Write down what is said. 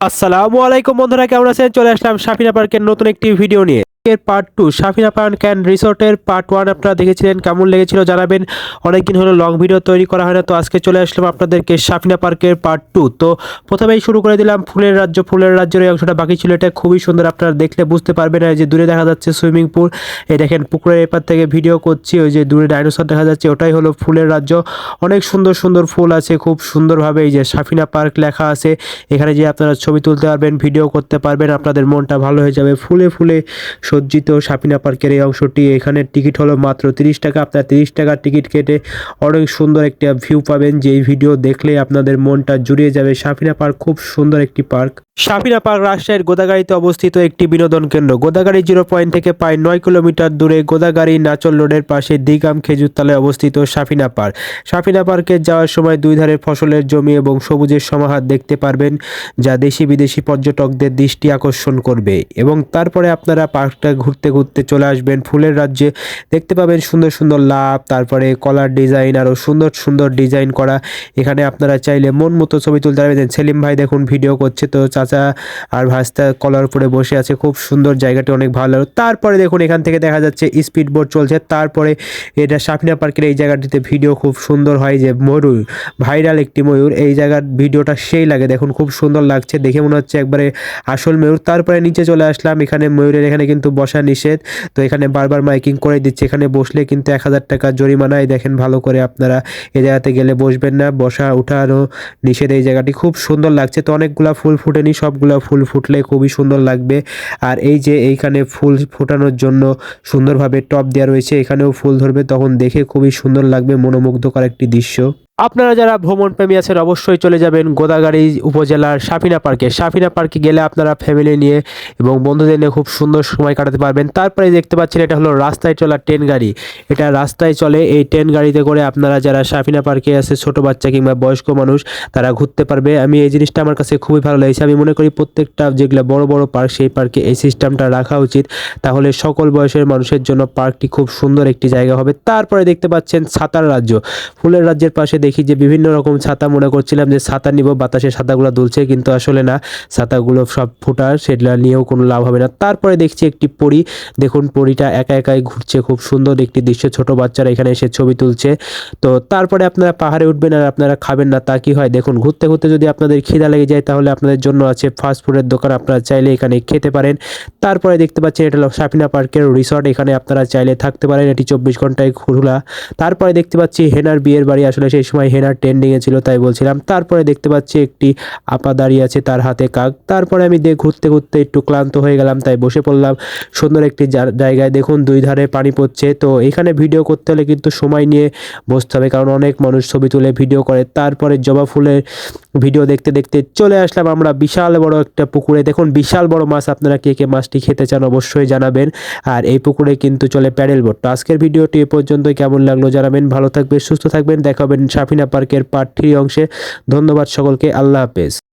আসসালামু আলাইকুম বন্ধুরা কেমন আছেন? চলে আসলাম সাফিনা পার্কের নতুন একটি ভিডিও নিয়ে। এর পার্ট টু সাফিনা পার্ক ক্যান রিসোর্টের পার্ট ওয়ান আপনারা দেখেছিলেন, কেমন লেগেছিল জানাবেন। অনেকদিন হলো লং ভিডিও তৈরি করা হয় না, তো আজকে চলে আসলাম আপনাদেরকে সাফিনা পার্কের পার্ট টু তো প্রথমেই শুরু করে দিলাম ফুলের রাজ্য। ফুলের রাজ্যের এই অংশটা বাকি ছিল, এটা খুবই সুন্দর আপনারা দেখলে বুঝতে পারবেন। এই যে দূরে দেখা যাচ্ছে সুইমিং পুল এই দেখেন পুকুরের এপার থেকে ভিডিও করছি, ওই যে দূরে ডাইনোসর দেখা যাচ্ছে, ওটাই হলো ফুলের রাজ্য। অনেক সুন্দর সুন্দর ফুল আছে, খুব সুন্দরভাবে এই যে সাফিনা পার্ক লেখা আছে। এখানে যে আপনারা ছবি তুলতে পারবেন ভিডিও করতে পারবেন, আপনাদের মনটা ভালো হয়ে যাবে। ফুলে ফুলে সজ্জিত সাপিনা পার্কের এই অংশটি। এখানে টিকিট হলো মাত্র তিরিশ টাকা। আপনার তিরিশ টাকার টিকিট কেটে অনেক সুন্দর একটা ভিউ পাবেন। যেই ভিডিও দেখলে আপনাদের মনটা জুড়িয়ে যাবে। সাফিনা পার্ক খুব সুন্দর একটি পার্ক। সাফিনা পার্ক রাজশাহীর গোদাগাড়িতে অবস্থিত একটি বিনোদন কেন্দ্র। গোদাগাড়ি জিরো পয়েন্ট থেকে প্রায় নয় কিলোমিটার দূরে গোদাগাড়ি নাচল রোডের পাশে দিগাম খেজুরতলায় অবস্থিত সাফিনা পার্ক সাফিনা পার্কে যাওয়ার সময় দুই ধারে ফসলের জমি এবং সবুজের সমাহার দেখতে পারবেন, যা দেশি বিদেশি পর্যটকদের দৃষ্টি আকর্ষণ করবে। এবং তারপরে আপনারা পার্কটা ঘুরতে ঘুরতে চলে আসবেন ফুলের রাজ্যে। দেখতে পাবেন সুন্দর সুন্দর লাভ, তারপরে কলার ডিজাইন আরও সুন্দর সুন্দর ডিজাইন করা। এখানে আপনারা চাইলে মন মতো ছবি তুলতে পারবেন। সেলিম ভাই দেখুন, ভিডিও করছে, তো চাচা আর ভাস্তা কলার উপরে বসে আছে। খুব সুন্দর জায়গাটি, অনেক ভালো তারপরে দেখুন, এখান থেকে দেখা যাচ্ছে স্পিড বোট চলছে। তারপরে এটা সাফিনা পার্কের এই জায়গাটিতে ভিডিও খুব সুন্দর হয় যে ময়ূর ভাইরাল একটি ময়ূর। এই জায়গার ভিডিওটা সেই লাগে। দেখুন, খুব সুন্দর লাগছে। দেখে মনে হচ্ছে একবারে আসল ময়ূর। তারপরে নিচে চলে আসলাম। এখানে ময়ূরের এখানে কিন্তু বসা নিষেধ। তো এখানে বারবার মাইকিং করে দিচ্ছে। এখানে বসলে কিন্তু এক হাজার টাকা জরিমানায় দেখেন ভালো করে আপনারা এই জায়গাতে গেলে বসবেন না। বসা উঠানো নিষেধ এই জায়গাটি। খুব সুন্দর লাগছে। তো অনেকগুলা ফুল ফুটেনি। সবগুলা ফুল ফুটলে খুবই সুন্দর লাগবে। আর এই যে এইখানে ফুল ফোটানোর জন্য সুন্দরভাবে টপ দেওয়া রয়েছে, এখানেও ফুল ধরবে, তখন দেখে খুবই সুন্দর লাগবে মনোমুগ্ধকর একটি দৃশ্য। আপনারা যারা ভ্রমণ প্রেমী আছেন, অবশ্যই চলে যাবেন গোদাগাড়ি উপজেলার সাফিনা পার্কে। সাফিনা পার্কে গেলে আপনারা ফ্যামিলি নিয়ে এবং বন্ধুদের নিয়ে খুব সুন্দর সময় কাটাতে পারবেন। তারপরে দেখতে পাচ্ছেন, এটা হলো রাস্তায় চলা ট্রেন গাড়ি। এটা রাস্তায় চলে, এই ট্রেন গাড়িতে করে আপনারা যারা সাফিনা পার্কে আছে, ছোট বাচ্চা কিংবা বয়স্ক মানুষ, তারা ঘুরতে পারবে। আমি এই জিনিসটা আমার কাছে খুবই ভালো লেগেছে। আমি মনে করি প্রত্যেকটা যেগুলো বড় বড় পার্ক, সেই পার্কে এই সিস্টেমটা রাখা উচিত। তাহলে সকল বয়সের মানুষের জন্য পার্কটি খুব সুন্দর একটি জায়গা হবে। তারপরে দেখতে পাচ্ছেন ছাতার রাজ্য। ফুলের রাজ্যের পাশে দেখি যে বিভিন্ন রকম ছাতা, মনে করছিলাম যে ছাতা নিব বাতাসে ছাতাগুলো দুলছে, কিন্তু আসলে না, ছাতাগুলো সব ফোটার সেগুলো নিয়েও কোনো লাভ হবে না। তারপরে দেখছি একটি পরি, দেখুন পরিটা একা একাই ঘুরছে, খুব সুন্দর একটি দৃশ্য, ছোট বাচ্চারা এখানে এসে ছবি তুলছে। তো তারপরে আপনারা পাহাড়ে উঠবেন আর আপনারা খাবেন না, তা কি হয়? দেখুন, ঘুরতে ঘুরতে যদি আপনাদের খিদা লেগে যায়, তাহলে আপনাদের জন্য আছে ফাস্ট ফুডের দোকান, আপনারা চাইলে এখানে খেতে পারেন। তারপরে দেখতে পাচ্ছেন এটা হলো পার্কের রিসর্ট এখানে আপনারা চাইলে থাকতে পারেন, এটি চব্বিশ ঘন্টায় খোলা তারপরে দেখতে পাচ্ছি হেনার বিয়ের বাড়ি, আসলে সেই সময় হেনার ট্রেন্ডিংয়ে ছিল, তাই বলছিলাম। তারপরে দেখতে পাচ্ছি একটি আপা দাঁড়িয়ে আছে তার হাতে কাক। তারপরে আমি দেখ ঘুরতে ঘুরতে একটু ক্লান্ত হয়ে গেলাম, তাই বসে পড়লাম। সুন্দর একটি জায়গায় দেখুন, দুই ধারে পানি পড়ছে। তো এখানে ভিডিও করতে হলে কিন্তু সময় নিয়ে বসতে হবে, কারণ অনেক মানুষ ছবি তুলে ভিডিও করে। তারপরে জবা ফুলের ভিডিও দেখতে দেখতে চলে আসলাম আমরা বিশাল বড় একটা পুকুরে। দেখুন, বিশাল বড় মাছ, আপনারা কে কে মাছটি খেতে চান অবশ্যই জানাবেন। আর এই পুকুরে কিন্তু চলে প্যাডেল বোট। তো আজকের ভিডিওটি এ পর্যন্তই। কেমন লাগল জানাবেন। ভালো থাকবেন, সুস্থ থাকবেন। দেখা হবেন সাফিনা পার্কের পার্ট অংশে ধন্যবাদ সকলকে আল্লাহ হাফেজ।